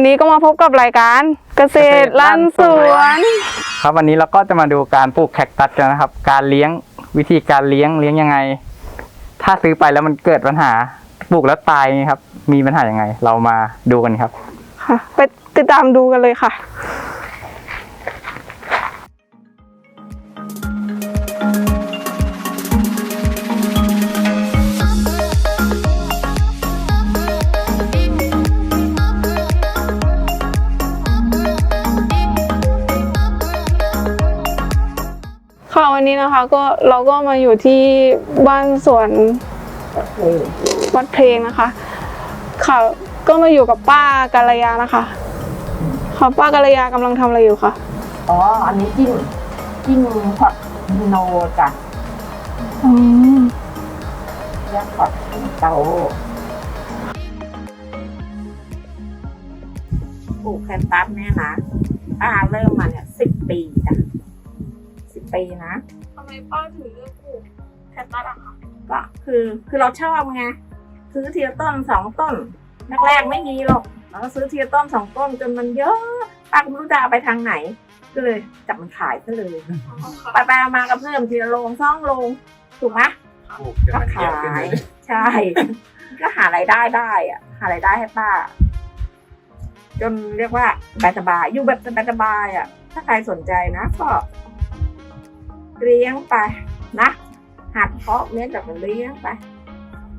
วันนี้ก็มาพบกับรายการเกษตรลั่นสวน ครับวันนี้เราก็จะมาดูการปลูกแคคตัสกันนะครับ การเลี้ยงวิธีการเลี้ยงเลี้ยงยังไง ถ้าซื้อไปแล้วมันเกิดปัญหาปลูกแล้วตายนี่ครับ มีปัญหายังไง เรามาดูกันครับ ค่ะ ไปติดตามดูกันเลยค่ะ วันนี้นะคะก็เราก็มาอยู่ที่บ้านสวนวัดเพลงนะคะ ค่ะ ก็มาอยู่กับป้ากัลยานะคะ ค่ะป้ากัลยากำลังทำอะไรอยู่คะอ๋อ อันนี้จิ้งจิ้งพอดโนจ้ะอืมเรียกพอดเตาปลูกแคนตัสเนี่ยนะป้าเริ่มมาเนี่ยสิบปีจ้ะสิบ ปีนะทำไมป้าถึงเลือกปลูกแคคตัสอะคะก็คือคือเราชอบไงซื้อทีละต้นสองต้นแรกๆไม่มีหรอกเราก็ซื้อทีละต้นสองต้นจนมันเยอะป้าก็ไม่รู้จะเอาไปทางไหน ก็เลยจับมันขายซะเลยไปไปๆมาๆก็เพิ่มทีละโลงสองโลงถูกไหมก็ขายใช่ ก็หารายได้ได้อะหารายได้ให้ป้า จนเรียกว่าสบายๆอยู่แบบสบายๆอะ ถ้าใครสนใจนะก็ เลี้ยงไปนะหัดเพาะเลี้ยงจากเลี้ยงไป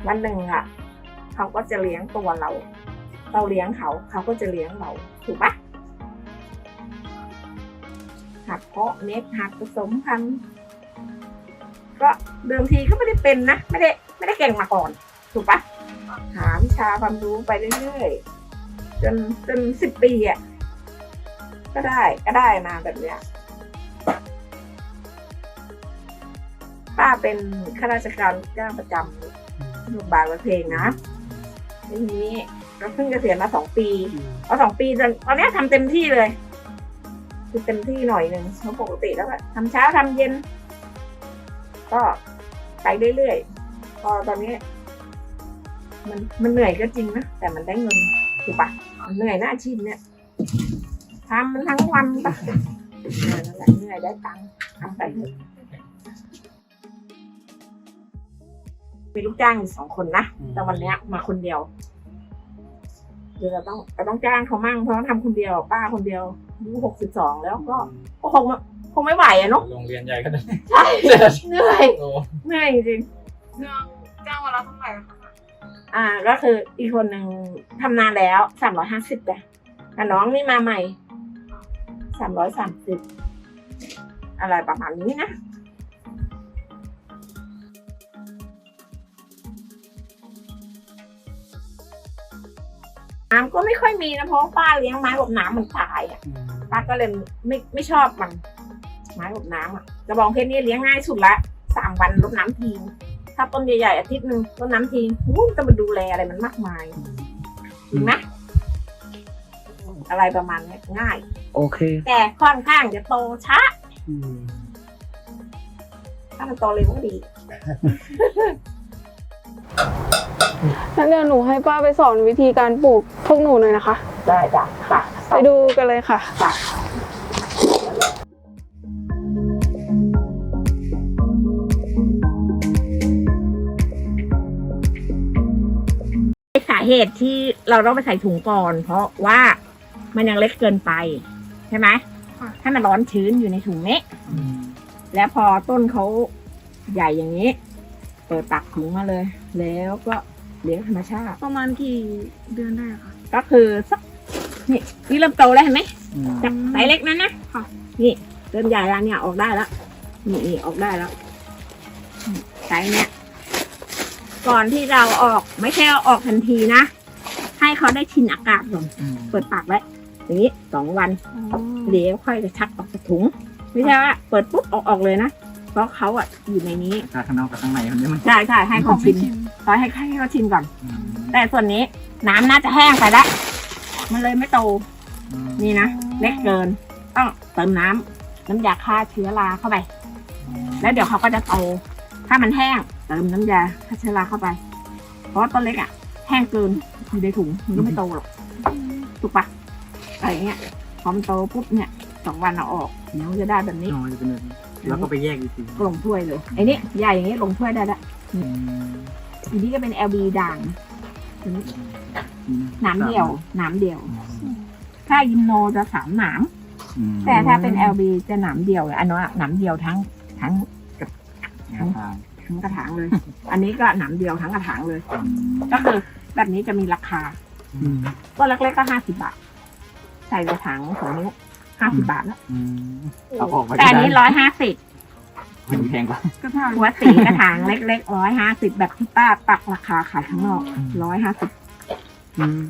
วันหนึ่งอะ เขาก็จะเลี้ยงตัวเรา เราเลี้ยงเขา เขาก็จะเลี้ยงเราถูกปะหัดเพาะเม็ดหัดผสมพันธุ์ก็เดิมทีก็ไม่ได้เป็นนะ ไม่ได้ไม่ได้เก่งมาก่อน ถูกปะหาวิชาความรู้ไปเรื่อยๆจนจนสิบปีอะก็ได้ก็ได้มาแบบเนี้ย ป้าเป็นข้าราชการจ้างประจำโรงพยาบาลวัดเพลงนะทีนี้เราเพิ่งเกษียณมาสองปีพอสองปีจนตอนเนี้ยทำเต็มที่เลย คือเต็มที่หน่อยหนึ่งเพราะปกติแล้วก็ทำเช้าทำเย็น ก็ไปเรื่อยๆพอตอนนี้ มันมันเหนื่อยก็จริงนะแต่มันได้เงินถูกปะมันเหนื่อยหน้าอาชีพเนี่ยทำมันทั้งวันปะเออนั่นแหละเหนื่อยได้ตังค์ทำไปเถอะ มีลูกจ้างอยู่สองคนนะแต่วันเนี้ยมาคนเดียวคือเราต้องเราต้องจ้างเขามั่งเพราะเขาทำคนเดียวป้าคนเดียวอายุหกสิบสองแล้วก็ก็คงคงไม่ไหวอะเนาะโรงเรียนใหญ่ขนาดนี้ใช่เหนื่อยโอ้เหนื่อยจริง จ้างจ้างวันละเท่าไหร่คะอ่าก็คืออีกคนหนึ่งทำนานแล้วสามร้อยห้าสิบแต่แต่น้องนี่มาใหม่สามร้อยสามสิบอะไรประมาณนี้นะ น้ำก็ไม่ค่อยมีนะเพราะว่าป้าเลี้ยงไม้กับน้ำมันตายอะป้าก็เลยไม่ไม่ชอบมัน ไม้กับน้ำอะกระบองเพชรนี่เลี้ยงง่ายสุดละสามวันรดน้ำทีถ้าต้นใหญ่ๆอาทิตย์หนึ่งรดน้ำทีอู้จะมาดูแลอะไรมันมากมายจริงไหมอะไรประมาณเนี้ยง่าย โอเค แต่ค่อนข้างจะโตช้าถ้ามันโตเร็วก็ดี งั้นเดี๋ยวหนูให้ป้าไปสอนวิธีการปลูกพวกหนูหน่อยนะคะ ได้จ้ะไปไปดูกันเลยค่ะ สาเหตุที่เราต้องไปใส่ถุงก่อน เพราะว่ามันยังเล็กเกินไป ใช่ไหมค่ะ ให้มันร้อนชื้นอยู่ในถุงนี้ แล้วพอต้นเขาใหญ่อย่างนี้ เปิดปากถุงมาเลย แล้วก็ เลี้ยงธรรมชาติ ประมาณกี่เดือนได้คะก็คือสักนี่นี่เริ่มโตแล้วเห็นไหมจากไซส์เล็กนั้นนะค่ะนี่เริ่มใหญ่แล้วเนี่ยออกได้แล้วนี่นี่ออกได้แล้วนี่ไซส์เนี้ยก่อนที่เราออกไม่ใช่เอาออกทันทีนะ ให้เขาได้ชินอากาศก่อนเปิดปากไว้อย่างนี้สองวันเดี๋ยวค่อยจะชักออกจากถุง ไม่ใช่ว่าเปิดปุ๊บออกออกเลยนะ เพราะเขาอะอยู่ในนี้ข้างนอกกับข้างในมันไม่มันใช่ใช่ให้เขาชิมขอให้ให้เขาชิมก่อนแต่ส่วนนี้น้ำน่าจะแห้งไปแล้ว มันเลยไม่โตนี่นะเล็กเกิน ต้องเติมน้ำน้ำยาฆ่าเชื้อราเข้าไป แล้วเดี๋ยวเขาก็จะโต ถ้ามันแห้งเติมน้ำยาฆ่าเชื้อราเข้าไป เพราะว่าต้นเล็กอะ แห้งเกินอยู่ในถุงมันก็ไม่โตหรอกถูกปะอะไรเงี้ยพอมันโตปุ๊บเนี่ยสองวันเอาออกเดี๋ยวมันจะได้แบบนี้ อ๋อจะเป็นแบบนี้ แล้วก็ไปแยกอีกทีก็ลงถ้วยเลยไอ้นี่ใหญ่อย่างนี้ลงถ้วยได้ละอืมอันนี้ก็เป็น LB ด่างอันนี้หนามเดียวหนามเดียว ถ้ายินโนจะสามหนามอืมแต่ถ้าเป็น LB จะหนามเดียวเลยอันนั้นอะหนามเดียวทั้งทั้งแนวทางทั้งกระถางเลย อันนี้ก็หนามเดียวทั้งกระถางเลย ก็คือแบบนี้จะมีราคาอืมก็เล็กๆก็ห้าสิบบาทใส่กระถางสองนิ้ว ห้าสิบบาทแล้วอืมเอาออกมาแต่อันนี้ร้อยห้าสิบมันแพงกว่ากระถางหัวสีกระถางเล็กๆร้อยห้าสิบแบบที่ป้าปักราคาขายข้างนอกอืม ร้อยห้าสิบอืม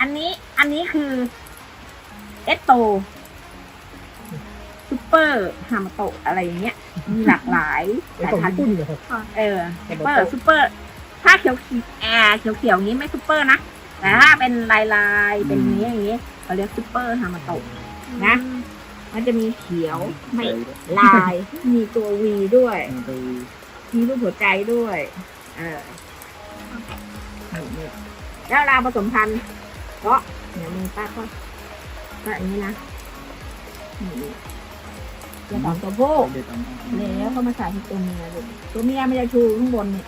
อันนี้อันนี้คือเอสโตซูเปอร์ฮามาโตะอะไรอย่างเงี้ยมีหลากหลายสายพันธุ์เออซูเปอร์ซูเปอร์ถ้าเขียวขีแอร์เขียวเขียวๆนี้ไม่ซูเปอร์นะ แต่ถ้าเป็นลายลายๆเป็นนี้อย่างงี้เขาเรียกซูเปอร์ฮามาโตะ นะ มันจะมีเขียวไม่ลาย มีตัววีด้วยเอาไปมีรูปหัวใจด้วย เออนี่ๆแล้วเราผสมพันธุ์ก็เดี๋ยวมีป้าก็ก็อันนี้นะนี่จะสองตัวผู้เด็ดเอามาแล้วก็มาใส่ที่ตัวเมียลูกตัวเมียมันจะชูข้างบนนี่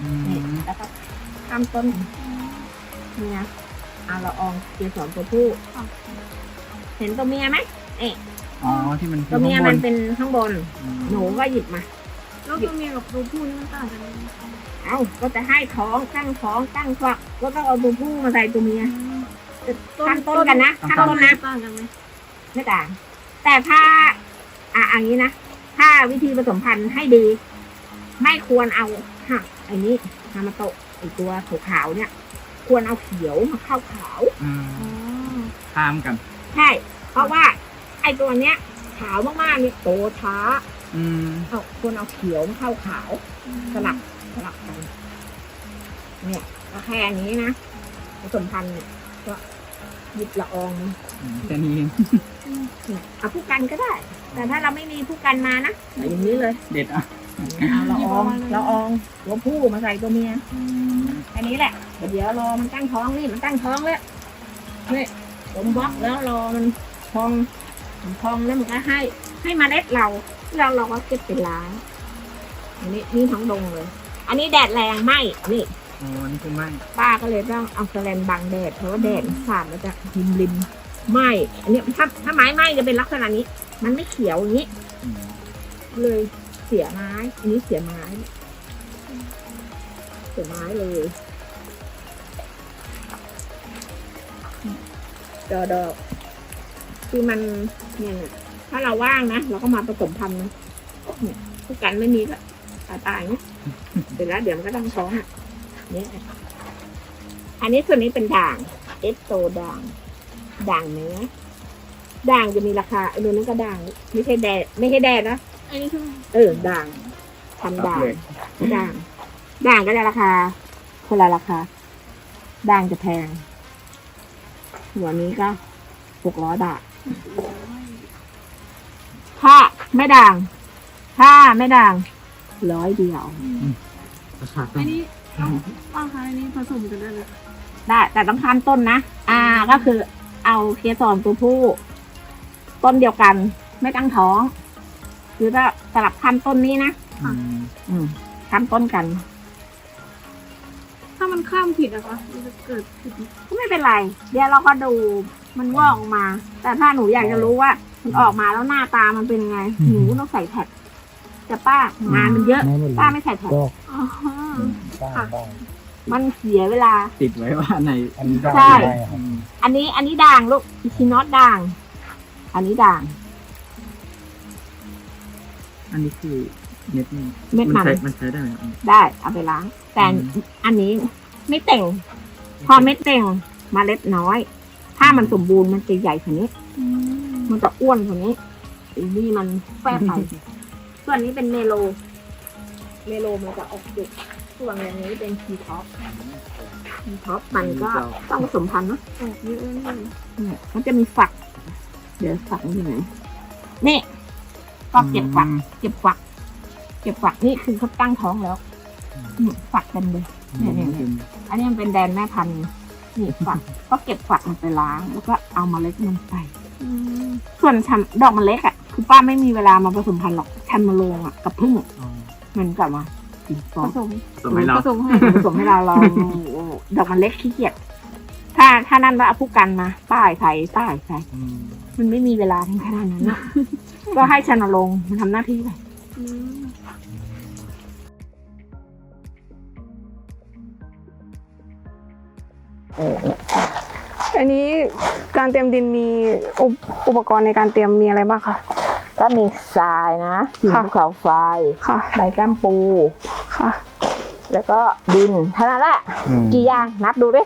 อืนี่มแล้วก็ทำต้นนี่นะเอาละอองเกสรตัวผู้ เห็นตัวเมียไหมอ๋อที่มันตัวเมียข้างบมันเป็นข้างบนอืมหนูก็หยิบมา แล้วตัวเมียกับตัวผู้นี่มันต่างกันยังไงเอ้าก็จะให้ท้องตั้งท้องตั้งฝักก็ต้องเอาตัวผู้มาใส่ตัวเมียขั้นต้นกันนะขั้นต้นนะต่างกันไหมไม่ต่าง แต่ถ้า อะอันนี้นะถ้าวิธีผสมพันธุ์ให้ดี ไม่ควรเอาหักไอ้นี้ฮามาโตะไอ้ตัวขาวๆเนี่ย ควรเอาเขียวมาเข้าขาวอืมอ๋อข้ามกัน ใช่ เพราะว่า ไอ้ตัวเนี้ย ขาวมากๆเนี่ยโตช้า อืม เอาควรเอาเขียวมาเข้าขาว สลับสลับกัน เนี่ยก็แค่นี้นะผสมพันธุ์เนี่ยก็หยิบละอองแค่นี้เองเนี่ยเอาผู้กันก็ได้ แต่ถ้าเราไม่มีผู้กันมานะใส่อย่างนี้เลยเด็ดอะเอาละอองละอองตัวผู้มาใส่ตัวเมียแค่นี้แหละเดี๋ยวรอมันตั้งท้องนี่มันตั้งท้องแล้วนี่ ผมบล็อกแล้วรอมันพองมันพองแล้วมันก็ให้ ให้เมาเล็ดเราแล้วเราก็เก็บไปล้างอันนี้นี่ทั้งดงเลย อันนี้แดดแรงไหมนี่อ๋อนี่คือไม่ป้าก็เลยต้องเอาแสแลนบังแดดเพราะว่าแดดสาดมาจากริมริมไหมอันนี้ถ้าถ้าไม้ไหมจะเป็นลักษณะนี้ มันไม่เขียวอย่างนี้อืมเลยเสียไม้ อันนี้เสียไม้ เสียไม้เลย ดอกดอก คือมันเนี่ยเนี่ย ถ้าเราว่างนะเราก็มาผสมพันธุ์นะเนี่ยผู้กันไม่มีก็ตายตายๆนะเสร็จแล้วเดี๋ยวมันก็ต้องท้องอะเนี่ยอันนี้ส่วนนี้เป็นด่างเอสโตด่าง ด่างเนื้อด่างจะมีราคาไอ้ตัวนั้นก็ด่าง ไม่ใช่แดดไม่ใช่แดดนะอันนี้คือเออด่างทำด่างเลยด่างด่างก็จะราคาคนละราคาด่างจะแพง หัวนี้ก็หกร้อยบาท ถ้าไม่ด่าง ถ้าไม่ด่างร้อยเดียว ราคาต้อันนนี้ป้าคะอันนี้ผสมกันได้เลยได้ แต่ต้องข้ามต้นนะ อ่าก็คือเอาเคสอนตัวผู้ ต้นเดียวกัน ไม่ตั้งท้องคือถ้าสลับข้ามต้นนี้นะ อืม อืมข้ามต้นกันถ้ามัน ข้ามผิดอะคะมันจะเกิดผิดไหมก็ไม่เป็นไร เดี๋ยวเราก็ดูมันงอกออกมา แต่ถ้าหนูอยากจะรู้ว่า มันออกมาแล้วหน้าตามันเป็นยังไงหนูต้องใส่แท็กแต่ป้างานมันเยอะป้าไม่ใส่แท็กอ๋อบ้างบ้างมันเสียเวลา ติดไว้ว่าในอันนี้ได้ใช่ ได้ครับอันนี้อันนี้ด่างลูกอิชินอตด่าง อันนี้ด่าง อันนี้คือเม็ดนี่เม็ดมัน ใช้มันใช้ได้ไหมครับ ได้เอาไปล้าง แต่อืม อันนี้ ไม่เต่ง พอไม่เต่งเมาเล็ดน้อย ถ้ามันสมบูรณ์มันจะใหญ่กว่านี้อืมมันจะอ้วนกว่านี้อันนี้มันแฝงไปส่วนนี้เป็นเมโล เมโลมันจะออกจุกส่วนอย่างนี้เป็นทีท็อปทีท็อปมันก็ต้องผสมพันธุ์เนอะออกเยอะเลยเนี่ยมันจะมีฝัก เดี๋ยวฝักมันอยู่ไหนนี่ก็เก็บฝัก เก็บฝัก เก็บฝักนี่คือเขาตั้งท้องแล้วนี่ฝักเต็มเลยเนี่ยเนี่ยเนี่ย อันนี้มันเป็นแดนแม่พันธุ์นี่ฝัก ก็เก็บฝักมันไปล้าง แล้วก็เอาเมาเล็ดมันใส่ส่วนชันดอกมันเล็กอะ คือป้าไม่มีเวลามาผสมพันธุ์หรอกชันมาลงอะกับพึ่งมันกลับมากินฟผองสมสมัยเราผสมให้ผสมให้เราลองดอกมันเล็กขี้เกียจถ้าถ้านั่นว่าเอาผู้กันมาป้ายใส่ป้ายใส่มันไม่มีเวลาถึงขนาดนั้นนะก็ให้ชันมาลงมันทำหน้าที่ไป อันนี้การเตรียมดินมีอุปอุปกรณ์ในการเตรียมมีอะไรบ้างคะ ก็มีทรายนะหินค่ะภูเขาไฟค่ะใบก้ามปูค่ะ แล้วก็ดินเท่านั้นแหละอืมกี่อย่างนับดูดิ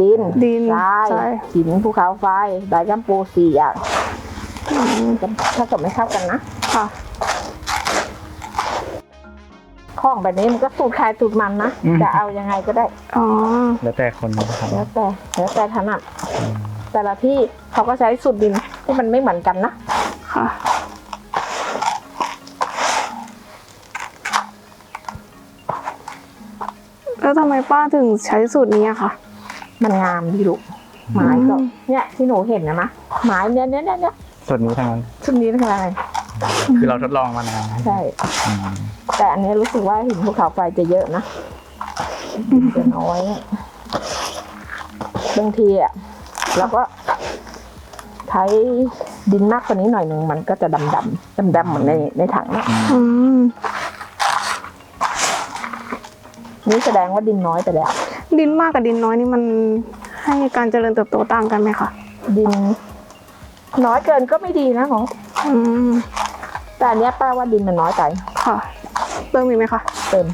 ดินดินทรายทรายหินภูเขาไฟใบก้ามปูสี่อย่างถ้าเกิดไม่เข้ากันนะค่ะ ข้องแบบนี้มันก็สูตรใครสูตรมันนะ อืม จะเอายังไงก็ได้ อ๋อ แล้วแต่คนนะครับแล้วแต่แล้วแต่ถนัดแต่ละที่เขาก็ใช้สูตรดินที่มันไม่เหมือนกันนะ ค่ะ แล้วทำไมป้าถึงใช้สูตรนี้อะคะ มันงามดีลูกไม้ก็อืม เนี่ยที่หนูเห็นนะมะไม้เนี่ยเนี่ยเนี่ยเนี่ยส่วนนี้ทั้งนั้นชุดนี้เป็นอะไร คือเราทดลองมานานใช่ อืมแต่อันนี้รู้สึกว่าหินภูเขาไฟจะเยอะนะจะน้อยอะบางทีอะเราก็ใช้ดินมากกว่านี้หน่อยหนึ่งมันก็จะดำดำดำดำๆเหมือนในในถังนะอืมนี่แสดงว่าดินน้อยไปแล้ว ดินมากกับดินน้อยนี่มันให้การเจริญเติบโตต่างกันไหมคะดิน น้อยเกินก็ไม่ดีนะของ อืม แต่อันเนี้ยป้าว่าดินมันน้อยไปค่ะ เติมอีกไหมคะ เติม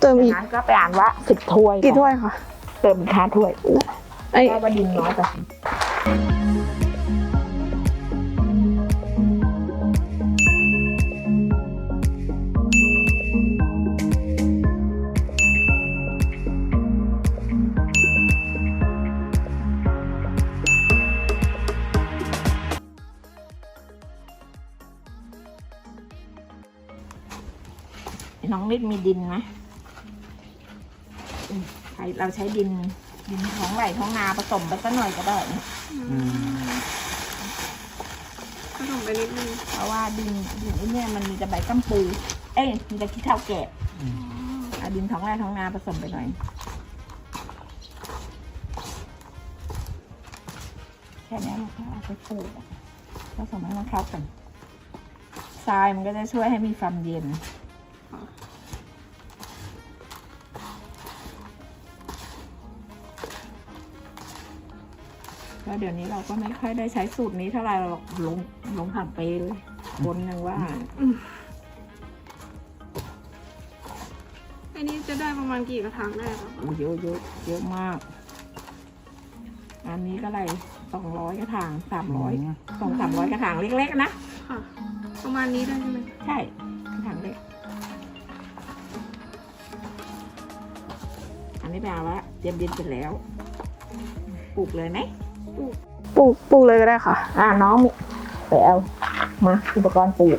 เติมอีกนั้นก็ไปอ่านว่าสิบถ้วยกี่ถ้วยคะเติมอีกห้าถ้วยไอ้ ป้าว่าดินน้อยไป น้องนิดมีดินไหมอืมใช้เราใช้ดิน ดินท้องไหลท้องนาผสมไปสักหน่อยก็ได้นะอืมผสมไปนิดนึงเพราะว่าดินดินไอ้เนี่ยมันมีแต่ใบกัมปู เอ้ยมีแต่ขี้เถ้าแกะเอาดินท้องไร่ท้องนาผสมไปหน่อย แค่นี้เราก็เอาไปปลูกอะผสมให้มันเข้ากันทรายมันก็จะช่วยให้มีความเย็น แล้วเดี๋ยวนี้เราก็ไม่ค่อยได้ใช้สูตรนี้เท่าไหร่หรอกลงลงผ่านไปเลยคนยังว่า อันนี้จะได้ประมาณกี่กระถางได้คะโอ้เยอะเยอะเยอะมาก อันนี้ก็ไรสองร้อยกระถางสามร้อยสองสามร้อยกระถางเล็กๆนะค่ะ ประมาณนี้ได้ใช่ไหมใช่กระถางเล็ก อันนี้แปลว่าเตรียมดินเสร็จแล้วปลูกเลยไหม ปลูกปลูกเลยก็ได้ค่ะ อ่าน้องมีไปเอามาอุปกรณ์ปลูก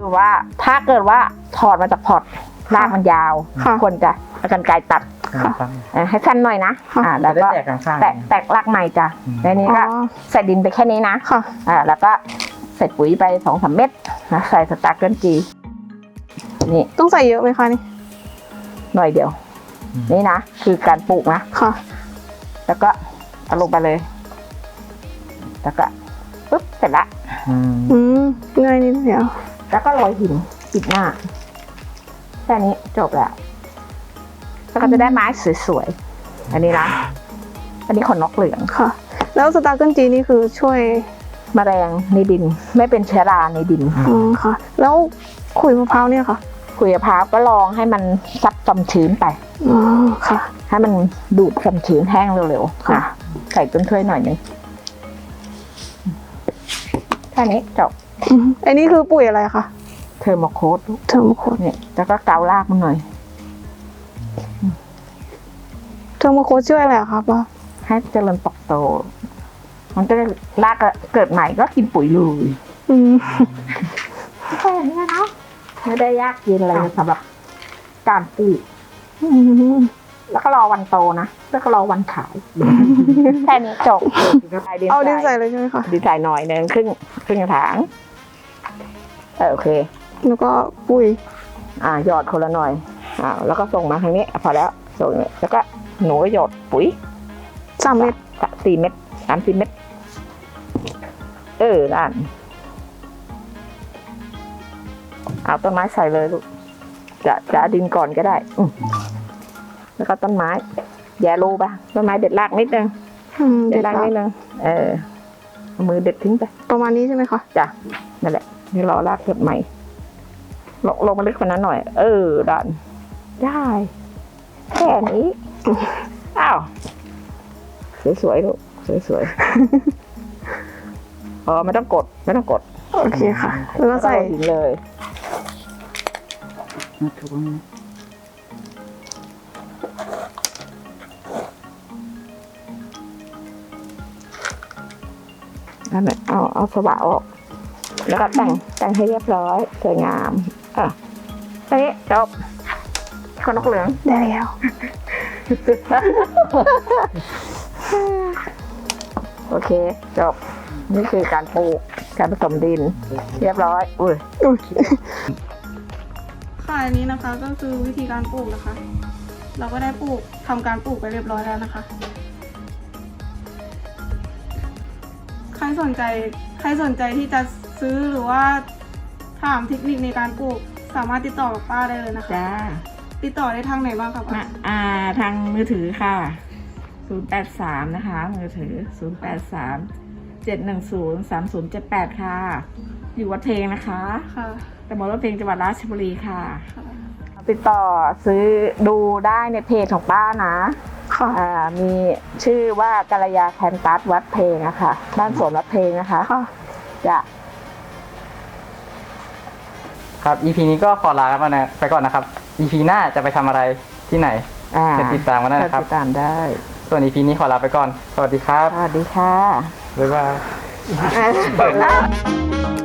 ดูว่าถ้าเกิดว่าถอดมาจากพอร์ตรากมันยาวค่ะ ควรจะเอากันไกรตัดค่ะเอ่อให้สั้นหน่อยนะค่ะอ่าแล้แล้ววก็ก็แตกข้างๆแตกแตกรากใหม่จ้ะอืม แล้วนี้อ๋ก็อใส่ดินไปแค่นี้นะค่ะ อ่าแล้วก็ใส่ปุ๋ยไปสองสามเม็ดนะใส่สตาร์เกิลจีนี่ต้องใส่เยอะไหมคะนี่หน่อยเดียวนี่นะคือการปลูกนะ ค่ะ แล้วก็เอาลงไปเลย แล้วก็ปุ๊บเสร็จละอืมอืมง่ายนิดเดียว แล้วก็โรยหินปิดหน้า แค่นี้จบแล้ว แล้วก็จะได้ไม้สวยๆ อันนี้นะ อันนี้ขนนกเหลือง ค่ะ แล้วสตาร์เกิลจีนี่คือช่วยแมลงในดิน ไม่เป็นเชื้อราในดิน อืมค่ะ แล้วขุยมะพร้าวเนี่ยค่ะ ขุยมะพร้าวก็ลองให้มันซับความชื้นไปอ๋อค่ะ ให้มันดูดความชื้นแห้งเร็วๆค่ะนะใส่ต้นถ้วยหน่อยหนึงแค่นี้จบอืมอันนี้คือปุ๋ยอะไรคะเทอร์โมโคสเทอร์โมโคดเนี่ยแล้วก็เการากมันหน่อยเทอร์โมโคดช่วยอะไรอะคะป้าให้เจริญเติบโต มันก็จะรากเกิดใหม่ก็กินปุ๋ยเลยอืมแค่นี้เนาะ ไม่ได้ยากเย็นอะไรสำหรับการปลูกอืมแล้วก็รอวันโตนะแล้วก็รอวันขายแค่นี้จบเอาดินใส่เลยใช่ไหมคะดินใส่หน่อยหนึ่งครึ่งครึ่งกระถางเออโอเค แล้วก็ปุ๋ยอ่าหยอดคนละหน่อยอ่าแล้วก็ส่งมาทางนี้พอแล้วส่งเนี่ยแล้วก็หนูก็หยอดปุ๋ยสามเม็ดสักสี่เม็ดสามสี่เม็ดเออด้าน เอาต้นไม้ใส่เลยลูก จะจะเอาดินก่อนก็ได้ อืมแล้วก็ต้นไม้ แย่รูปะต้นไม้เด็ดรากนิดนึงอืมเด็เด็ดดรากละนิดนึง เออเอามือเด็ดทิ้งไป ประมาณนี้ใช่ไหมคะ จ้ะ นั่นแหละนี่รอรากเกิดใหม่ ลงลงมาลึกกว่านั้นหน่อย เออ ดัน ได้ แค่นี้ อ้าว สวยๆลูก สวยๆ อ๋อไม่ต้องกด ไม่ต้องกด โอเคค่ะ แล้วก็ใส่เอาหินเลย นั่นแหละเอาเอาสว่านออก แล้วก็แต่งแต่งให้เรียบร้อยสวยงามอะแค่นี้จบคนนกเหลืองได้แล้วโอเค จบ นี่คือการปลูกการผสมดิน เรียบร้อย อุ้ยค่ะอันนี้นะคะก็คือวิธีการปลูกนะคะ เราก็ได้ปลูกทำการปลูกไปเรียบร้อยแล้วนะคะ ใครสนใจใครสนใจที่จะซื้อหรือว่าถามเทคนิคในการปลูกสามารถติดต่อกับป้าได้เลยนะคะ จ้าติดต่อได้ทางไหนบ้างครับป้าอ่าทางมือถือค่ะ 083 นะคะ มือถือ 083 710 3078 ค่ะ อยู่วัดเพลงนะคะ ค่ะ ตำบลวัดเพลงจังหวัดราชบุรีค่ะค่ะ ติดต่อซื้อดูได้ในเพจของป้านะค่ะอ่ามีชื่อว่ากัลยาแคนตัสวัดเพลงอะค่ะบ้านสวนวัดเพลงนะคะค่ะจะครับ EP นี้ก็ขอลาไปนะไปก่อนนะครับ EP หน้าจะไปทำอะไรที่ไหนอ่าเชิญติดตามกันได้นะครับ ติดตามได้ส่วน EP นี้ขอลาไปก่อน สวัสดีครับ สวัสดีค่ะ บ๊ายบาย